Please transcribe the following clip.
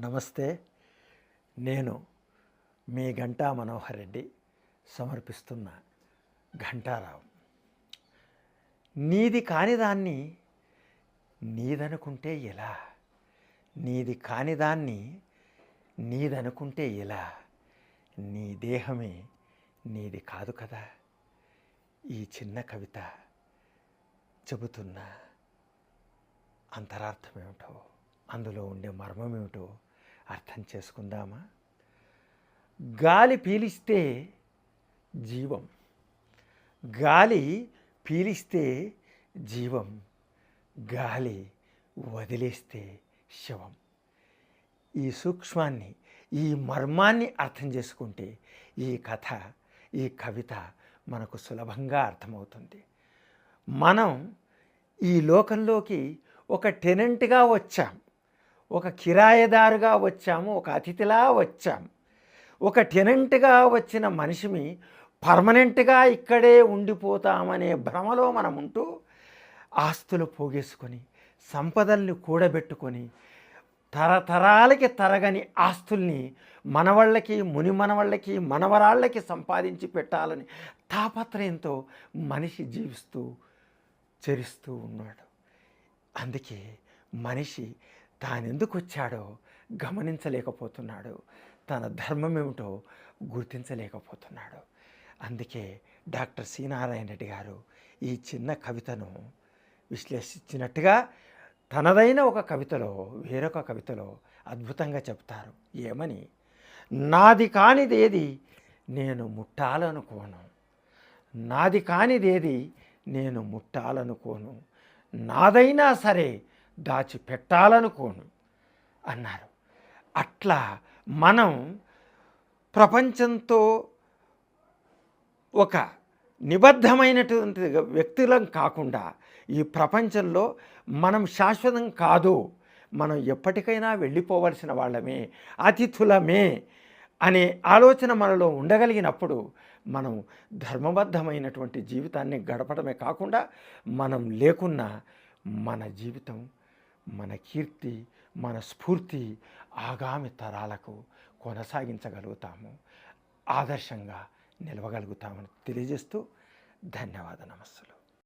నమస్తే నేను మీ గంటా మనోహర్ రెడ్డి సమర్పిస్తున్న ఘంటారావు. నీది కానిదాన్ని నీదనుకుంటే ఎలా? నీది కానిదాన్ని నీదనుకుంటే ఎలా? నీ దేహమే నీది కాదు కదా? ఈ చిన్న కవిత చెబుతున్న అంతరార్థమేమిటో అందులో ఉండే మర్మమేమిటో అర్థం చేసుకుందామా? గాలి పీలిస్తే జీవం. గాలి పీలిస్తే జీవం. గాలి వదిలేస్తే శవం. ఈ సూక్ష్మాన్ని ఈ మర్మాన్ని అర్థం చేసుకుంటే ఈ కథ ఈ కవిత మనకు సులభంగా అర్థమవుతుంది. మనం ఈ లోకంలోకి ఒక టెనెంట్గా వచ్చాం. ఒక కిరాయదారుగా వచ్చాము ఒక అతిథిలా వచ్చాము ఒక టెనెంట్గా వచ్చిన మనిషిని పర్మనెంట్గా ఇక్కడే ఉండిపోతామనే భ్రమలో మనం ఉంటూ ఆస్తులు పోగేసుకొని సంపదల్ని కూడబెట్టుకొని తరతరాలకి తరగని ఆస్తుల్ని మనవాళ్ళకి ముని మనవాళ్ళకి మనవరాళ్ళకి సంపాదించి పెట్టాలని తాపత్రయంతో మనిషి జీవిస్తూ చరిస్తూ ఉన్నాడు. అందుకే మనిషి తానెందుకు వచ్చాడో గమనించలేకపోతున్నాడు. తన ధర్మం ఏమిటో గుర్తించలేకపోతున్నాడు. అందుకే డాక్టర్ సి నారాయణ రెడ్డి గారు ఈ చిన్న కవితను విశ్లేషించినట్టుగా తనదైన ఒక కవితలో వేరొక కవితలో అద్భుతంగా చెప్తారు. ఏమని? నాది కానిదేది నేను ముట్టాలనుకోను. నాది కానిదేది నేను ముట్టాలనుకోను. నాదైనా సరే దాచిపెట్టాలనుకోను అన్నారు. అట్లా మనం ప్రపంచంతో ఒక నిబద్ధమైనటువంటి వ్యక్తులం కాకుండా ఈ ప్రపంచంలో మనం శాశ్వతం కాదు మనం ఎప్పటికైనా వెళ్ళిపోవలసిన వాళ్ళమే అతిథులమే అనే ఆలోచన మనలో ఉండగలిగినప్పుడు మనం ధర్మబద్ధమైనటువంటి జీవితాన్ని గడపడమే కాకుండా మనం లేకున్నా మన జీవితం మన కీర్తి మన స్ఫూర్తి ఆగామి తరాలకు కొనసాగించగలుగుతాము. ఆదర్శంగా నిలవగలుగుతామని తెలియజేస్తూ ధన్యవాద నమస్సులు.